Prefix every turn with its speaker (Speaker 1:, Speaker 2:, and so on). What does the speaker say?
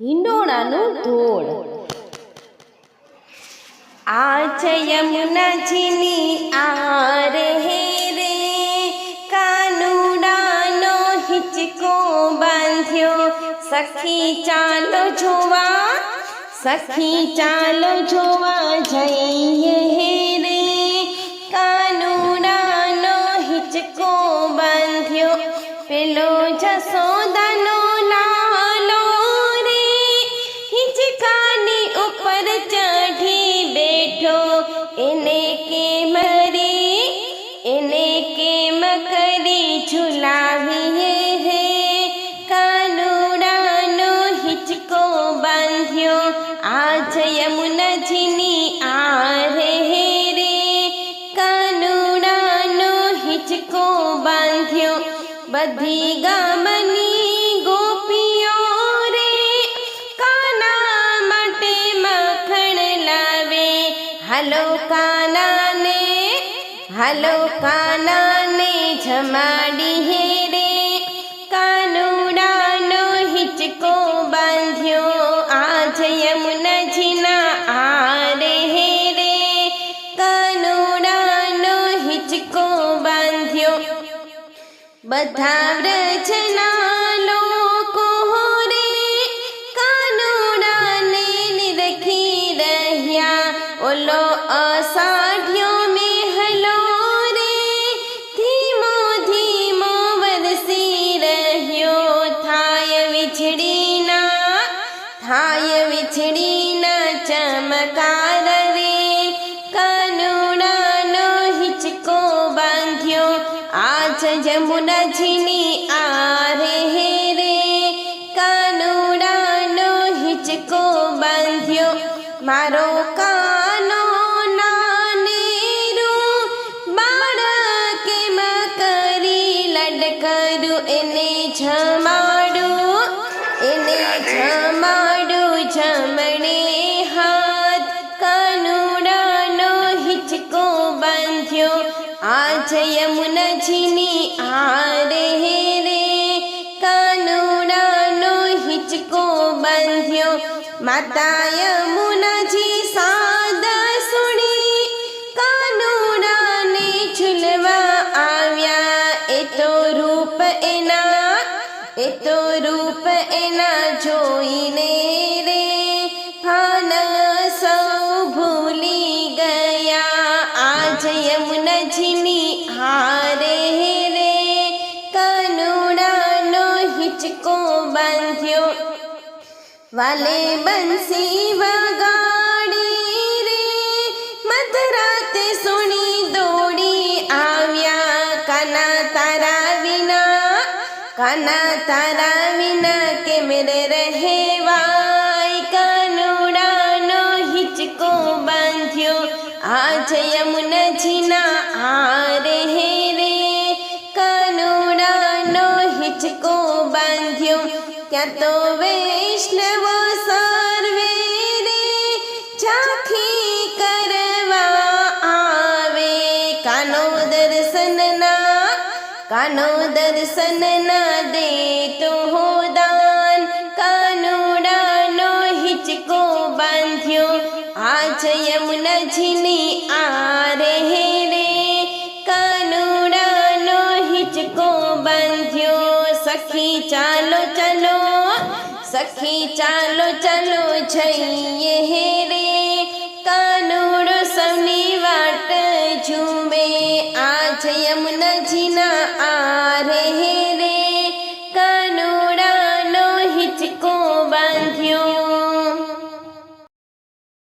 Speaker 1: હિંડોળાનું ધોળ આ છે યમુનાજીની આ રે હે રે, કાનુડાનો હિચકો બાંધ્યો. સખી ચાલો જોવા, સખી ચાલો જોવા જઈએ હે રે. કાનુડાનો હિચકો બાંધ્યો. પેલો જસોદાનો હિંચકાની ઉપર ચઢી બેઠો એને કે મરી એને કેમ કરી ઝુલાવી હે કાનુડાનો હિચકો બાંધ્યો આજ યમુનાજીની આ રે હે રે કાનુડાનો હિચકો બાંધ્યો બધી ગામની હાલો કાનાને, હલો કાનાને જમાડી હે રે કાનુડાનો હિચકો બાંધ્યો, આજ યમુનજીના આરે હે રે કાનુડાનો હિચકો બાંધ્યો, બધા વ્રજના થાય વિછડીના ચમકાર રે કનુડાનો હિચકો બાંધ્યો. આજ જમુનાજીની આ રે હે રે કનુડાનો હિચકો બાંધ્યો. મારો કાનો નાનેરું. બાળકે મ કરી લડકરું એને જમાડું આજ યમુનાજીની આ રે હે રે કાનુડાનો હિચકો બાંધ્યો માતા યમુનાજી સાદા સુણી કાનુડાને ઝૂલવા આવ્યા એ તો રૂપ એના એ તો રૂપ એના જોઈને રે વાલે બંસી વગાડી રે મધરાતે સુણી દોડી આવ્યા કાના તારા વિના કાના તારા વિના કેમ રે રહેવાય કાનુડાનો હિચકો બાંધ્યો આજ યમુનાજીના આ રે હે રે કાનુડાનો હિચકો બાંધ્યો ત્યાં તો કાનો દર્શનના કાનો દર્શનના દે તો હો દાન કાનુડાનો હિચકો બાંધ્યો આજ યમુનાજીની આ રે હે રે કાનુડાનો હિચકો બાંધ્યો સખી ચાલો ચલો સખી ચાલો ચલો જઈએ હે